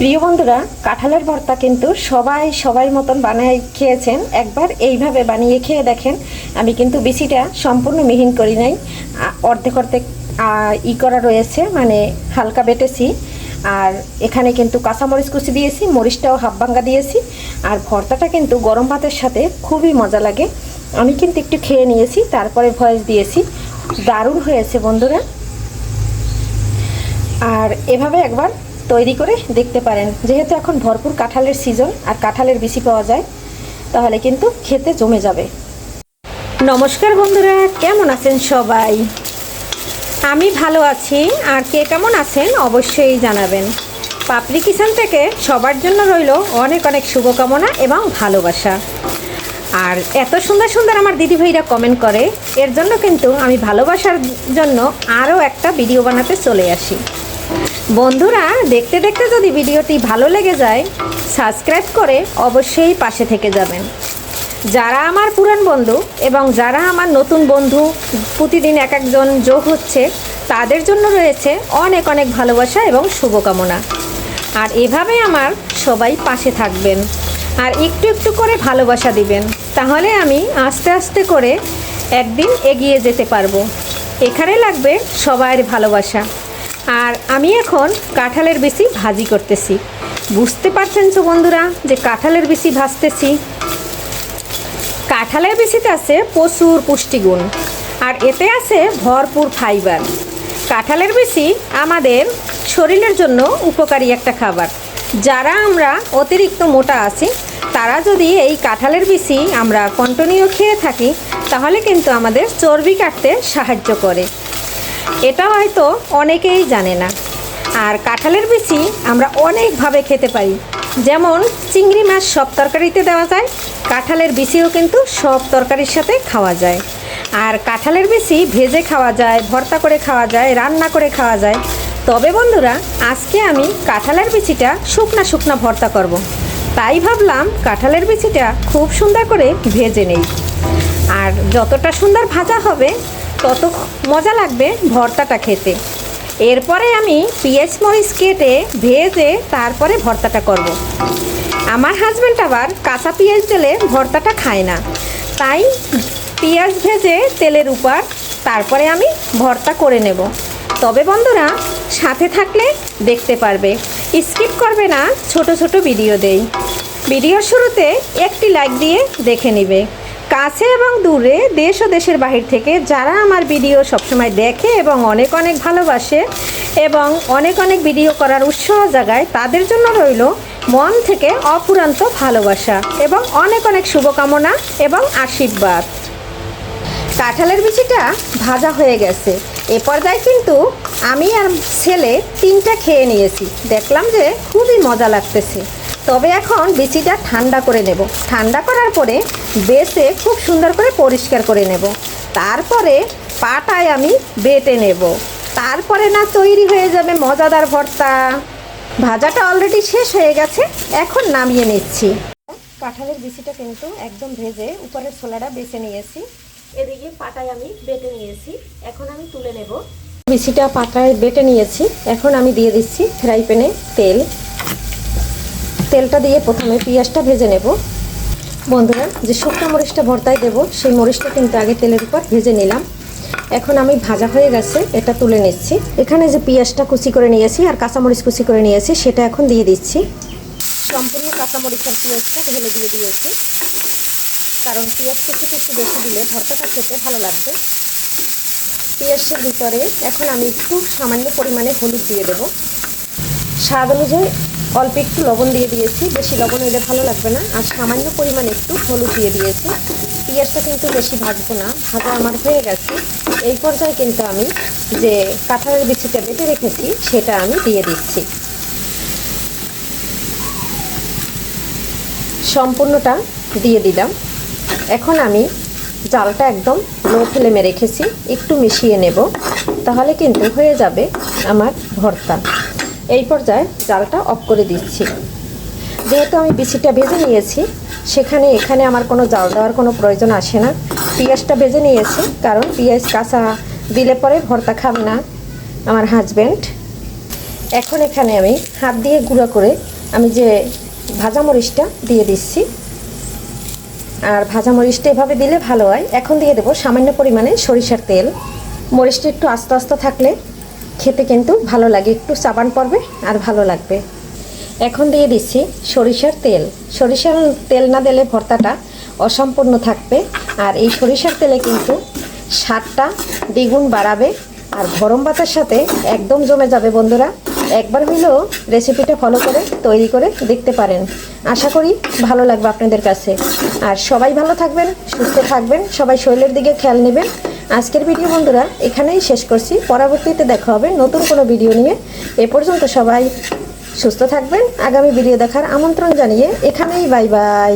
প্রিয় বন্ধুরা, কাঁঠালের ভর্তা কিন্তু সবাই সবাই মতন বানায় খেয়েছেন। একবার এইভাবে বানিয়ে খেয়ে দেখেন। আমি কিন্তু বেশিটা সম্পূর্ণ মিহিন করি নাই। অর্ধেক অর্ধেক ই করা রয়েছে মানে হালকা বেটেছি। আর এখানে কিন্তু কাঁচামরিচ কুচি দিয়েছি, মরিচটাও হাফ ভাঙ্গা দিয়েছি। আর ভর্তাটা কিন্তু গরম ভাতের সাথে খুবই মজা লাগে। আমি কিন্তু একটু খেয়ে নিয়েছি, তারপরে ভয়েস দিয়েছি। দারুণ হয়েছে বন্ধুরা। আর এভাবে একবার তৈরি করে দেখতে পারেন। যেহেতু এখন ভরপুর কাঁঠালের সিজন আর কাঁঠালের বেশি পাওয়া যায়, তাহলে কিন্তু খেতে জমে যাবে। নমস্কার বন্ধুরা, কেমন আছেন সবাই? আমি ভালো আছি, আর কে কেমন আছেন অবশ্যই জানাবেন। পাপড়ি কিষান থেকে সবার জন্য রইল অনেক অনেক শুভকামনা এবং ভালোবাসা। আর এত সুন্দর সুন্দর আমার দিদিভাইরা কমেন্ট করে, এর জন্য কিন্তু আমি ভালোবাসার জন্য আরও একটা ভিডিও বানাতে চলে আসি। বন্ধুরা, দেখতে দেখতে যদি ভিডিওটি ভালো লেগে যায়, সাবস্ক্রাইব করে অবশ্যই পাশে থেকে যাবেন। যারা আমার পুরান বন্ধু এবং যারা আমার নতুন বন্ধু, প্রতিদিন এক একজন যোগ হচ্ছে, তাদের জন্য রয়েছে অনেক অনেক ভালোবাসা এবং শুভকামনা। আর এভাবে আমার সবাই পাশে থাকবেন আর একটু একটু করে ভালোবাসা দিবেন। তাহলে আমি আস্তে আস্তে করে একদিন এগিয়ে যেতে পারব। এখানে লাগবে সবার ভালোবাসা। আর আমি এখন কাঁঠালের বেশি ভাজি করতেছি। বুঝতে পারছেন তো বন্ধুরা যে কাঁঠালের বেশি ভাজতেছি? কাঁঠালের বিচিতে আছে প্রচুর পুষ্টিগুণ, আর এতে আছে ভরপুর ফাইবার। কাঁঠালের বিচি আমাদের শরীরের জন্য উপকারী একটা খাবার। যারা আমরা অতিরিক্ত মোটা আছি, তারা যদি এই কাঁঠালের বিচি আমরা কন্টিনিউ খেয়ে থাকি, তাহলে কিন্তু আমাদের চর্বি কাটতে সাহায্য করে। এটা হয়তো অনেকেই জানে না। আর কাঁঠালের বিচি আমরা অনেকভাবে খেতে পারি। যেমন চিংড়ি মাছ সব তরকারিতে দেওয়া যায়, কাঁঠালের বিচিও কিন্তু সব তরকারির সাথে খাওয়া যায়। আর কাঁঠালের বিচি ভেজে খাওয়া যায়, ভর্তা করে খাওয়া যায়, রান্না করে খাওয়া যায়। তবে বন্ধুরা, আজকে আমি কাঁঠালের বিচিটা শুকনা শুকনা ভর্তা করব। তাই ভাবলাম কাঁঠালের বিচিটা খুব সুন্দর করে ভেজে নেই। আর যতটা সুন্দর ভাজা হবে তত মজা লাগবে ভর্তাটা খেতে। এরপরে আমি পেঁয়াজ মরিচ কেটে ভেজে তারপরে ভর্তাটা করব। আমার হাজব্যান্ড আবার কাঁচা পেঁয়াজ তেলে ভর্তাটা খায় না। তাই পেঁয়াজ ভেজে তেলের উপর তারপরে আমি ভর্তা করে নেব। তবে বন্ধুরা, সাথে থাকলে দেখতে পারবে। স্কিপ করবে না, ছোট ছোট ভিডিও দেই। ভিডিওর শুরুতে একটি লাইক দিয়ে দেখে নিবে। কাছে এবং দূরে দেশ ও দেশের বাহির থেকে যারা আমার ভিডিও সবসময় দেখে এবং অনেক অনেক ভালোবাসে এবং অনেক অনেক ভিডিও করার উৎসাহ জাগায়, তাদের জন্য রইল মন থেকে অপুরান্ত ভালোবাসা এবং অনেক অনেক শুভকামনা এবং আশীর্বাদ। কাঁঠালের বিচিটা ভাজা হয়ে গেছে। এ পর্যায়ে কিন্তু আমি আর ছেলে তিনটা খেয়ে নিয়েছি। দেখলাম যে খুবই মজা লাগতেছে। তবে এখন বিচিটা ঠান্ডা করে নেব। ঠান্ডা করার পরে বেছে খুব সুন্দর করে পরিষ্কার করে নেব। তারপরে পাটায় আমি বেটে নেব। তারপরে না তৈরি হয়ে যাবে মজাদার ভর্তা। ভাজাটা অলরেডি শেষ হয়ে গেছে, এখন নামিয়ে নিচ্ছি। কাঁঠালের বিচিটা কিন্তু একদম ভেজে উপরের ছোলাটা বেছে নিয়েছি। এদিকে পাটায় আমি বেটে নিয়েছি, এখন আমি তুলে নেব। বিচিটা পাটায় বেটে নিয়েছি, এখন আমি দিয়ে দিচ্ছি ফ্রাই প্যানে তেল। তেলটা দিয়ে প্রথমে পেঁয়াজটা ভেজে নেব। বন্ধুরা, যে শুকনো মরিচটা ভর্তায় দেবো, সেই মরিচটা কিন্তু আগে তেলের উপর ভেজে নিলাম। এখন আমি ভাজা হয়ে গেছে, এটা তুলে নিচ্ছি। এখানে যে পেঁয়াজটা কুচি করে নিয়েছি আর কাঁচামরিচ কুচি করে নিয়েছি, সেটা এখন দিয়ে দিচ্ছি। সম্পূর্ণ কাঁচামরিচ আর পেঁয়াজটা ঢেলে দিয়ে দিয়েছি। কারণ পেঁয়াজ কুচিটা একটু বেশি দিলে ভর্তাটা খেতে ভালো লাগবে। পেঁয়াজটার ভিতরে এখন আমি একটু সামান্য পরিমাণে হলুদ দিয়ে দেব। স্বাদ অনুযায়ী অল্প একটু লবণ দিয়ে দিয়েছি। বেশি লবণ হলে ভালো লাগবে না। আর সামান্য পরিমাণে একটু হলুদ দিয়ে দিয়েছি। পেঁয়াজটা কিন্তু বেশি ভাজবো না, ভাজা আমার হয়ে গেছে। এই পর্যায়ে কিন্তু আমি যে কাঁঠালের বিচিটা বেটে রেখেছি, সেটা আমি দিয়ে দিচ্ছি। সম্পূর্ণটা দিয়ে দিলাম। এখন আমি জালটা একদম লো ফ্লেমে রেখেছি। একটু মিশিয়ে নেব। তাহলে কিন্তু হয়ে যাবে আমার ভর্তা। এই পর্যায়ে জালটা অফ করে দিচ্ছি। যেহেতু আমি বিচিটা ভেজে নিয়েছি, সেখানে, এখানে আমার কোনো জাল দেওয়ার কোনো প্রয়োজন আসে না। পেঁয়াজটা ভেজে নিয়েছি, কারণ পেঁয়াজ কাঁচা দিলে পরে ভর্তা খাবে না আমার হাজব্যান্ড এখন এখানে আমি হাত দিয়ে গুঁড়া করে আমি যে ভাজা মরিচটা দিয়ে দিচ্ছি, আর ভাজা মরিচটা এভাবে দিলে ভালো হয়। এখন দিয়ে দেবো সামান্য পরিমাণে সরিষার তেল। মরিচটা একটু আস্তে আস্তে থাকলে খেতে কিন্তু ভালো লাগে। একটু চাবান পড়বে আর ভালো লাগবে। এখন দিয়ে দিচ্ছি সরিষার তেল। সরিষার তেল না দিলে ভর্তাটা অসম্পূর্ণ থাকবে। আর এই সরিষার তেলে কিন্তু স্বাদটা দ্বিগুণ বাড়াবে আর গরম ভাতের সাথে একদম জমে যাবে বন্ধুরা। একবার হলেও রেসিপিটা ফলো করে, তৈরি করে দেখতে পারেন। আশা করি ভালো লাগবে আপনাদের কাছে। আর সবাই ভালো থাকবেন, সুস্থ থাকবেন। সবাই শরীরের দিকে খেয়াল নেবেন। আজকের ভিডিও বন্ধুরা এখানেই শেষ করছি। পরবর্তীতে দেখা হবে নতুন কোনো ভিডিও নিয়ে। এ পর্যন্ত সবাই সুস্থ থাকবেন। আগামী ভিডিও দেখার আমন্ত্রণ জানিয়ে এখানেই বাই বাই।